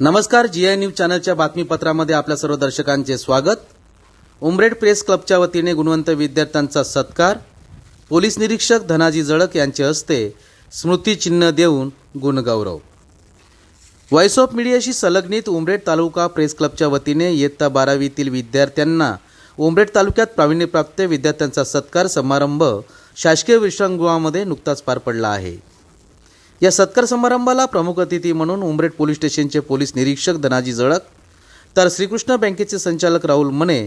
नमस्कार जी I news चॅनलच्या बातमीपत्रामध्ये आपल्या सर्व दर्शकांचे स्वागत. उमरेड प्रेस क्लबच्या वतीने गुणवंत विद्यार्थ्यांचा सत्कार. पोलीस निरीक्षक धनाजी जळक यांचे हस्ते स्मृतिचिन्ह देऊन गुणगौरव. व्हॉइस ऑफ मीडियाशी संलग्नित उमरेड तालुका प्रेस क्लबच्या वतीने इयत्ता बारावीतील विद्यार्थ्यांना उमरेड तालुक्यात प्रावीण्यप्राप्त विद्यार्थ्यांचा सत्कार समारंभ शासकीय विश्रामगृहामध्ये नुकताच पार पडला आहे. या सत्कार समारंभाला प्रमुख अतिथी म्हणून उमरेड पोलीस स्टेशनचे पोलीस निरीक्षक धनाजी जळक तर श्रीकृष्ण बँकेचे संचालक राहुल मने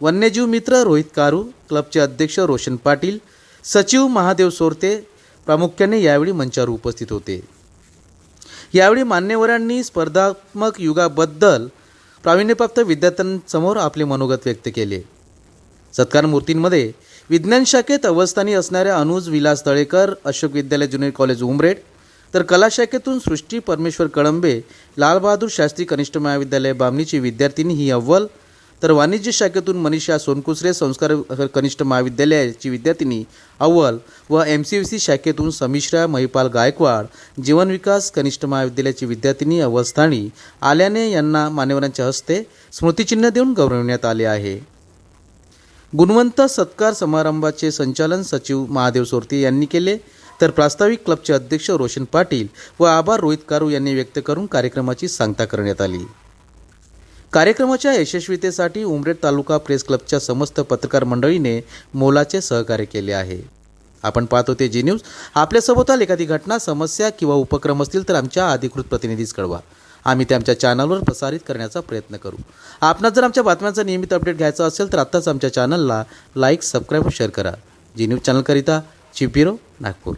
वन्यजीव मित्र रोहित कारू क्लबचे अध्यक्ष रोशन पाटील सचिव महादेव सोरते प्रामुख्याने यावेळी मंचावर उपस्थित होते. यावेळी मान्यवरांनी स्पर्धात्मक युगाबद्दल प्रावीण्यप्राप्त विद्यार्थ्यांसमोर आपले मनोगत व्यक्त केले. सत्कार मूर्तींमध्ये विज्ञान शाखेत अवस्थानी असणाऱ्या अनुज विलास तळेकर अशोक विद्यालय ज्युनियर कॉलेज उमरेड तर कला शाखेतून सृष्टी परमेश्वर कळंबे लालबहादूर शास्त्री कनिष्ठ महाविद्यालय बामणीची विद्यार्थिनी ही अव्वल. तर वाणिज्य शाखेतून मनीषा सोनकुसरे संस्कार कनिष्ठ महाविद्यालयाची विद्यार्थिनी अव्वल व एम सी सी शाखेतून समिश्रा महिपाल गायकवाड जीवन विकास कनिष्ठ महाविद्यालयाची विद्यार्थिनी अव्वलस्थानी आल्याने यांना मान्यवरांच्या हस्ते स्मृतिचिन्ह देऊन गौरवण्यात आले आहे. गुणवंत सत्कार समारंभाचे संचालन सचिव महादेव सोरते यांनी केले. तर प्रास्ताविक क्लबचे अध्यक्ष रोशन पाटील व आभार रोहित कारू यांनी व्यक्त करून कार्यक्रमाची सांगता करण्यात आली. कार्यक्रमाच्या यशस्वीतेसाठी उमरेड तालुका प्रेस क्लबच्या समस्त पत्रकार मंडळीने मोलाचे सहकार्य केले आहे. आपण पाहत होते जी न्यूज. आपल्यासोबत एखादी घटना समस्या किंवा उपक्रम असतील तर आमच्या अधिकृत प्रतिनिधीस कळवा. आम्ही ते आमच्या चॅनलवर प्रसारित करण्याचा प्रयत्न करू. आपणास जर आमच्या बातम्यांचा नियमित अपडेट घ्यायचा असेल तर आत्ताच आमच्या चॅनलला लाईक सबस्क्राईब शेअर करा. जी न्यूज चॅनलकरिता चिपिरो नागपूर.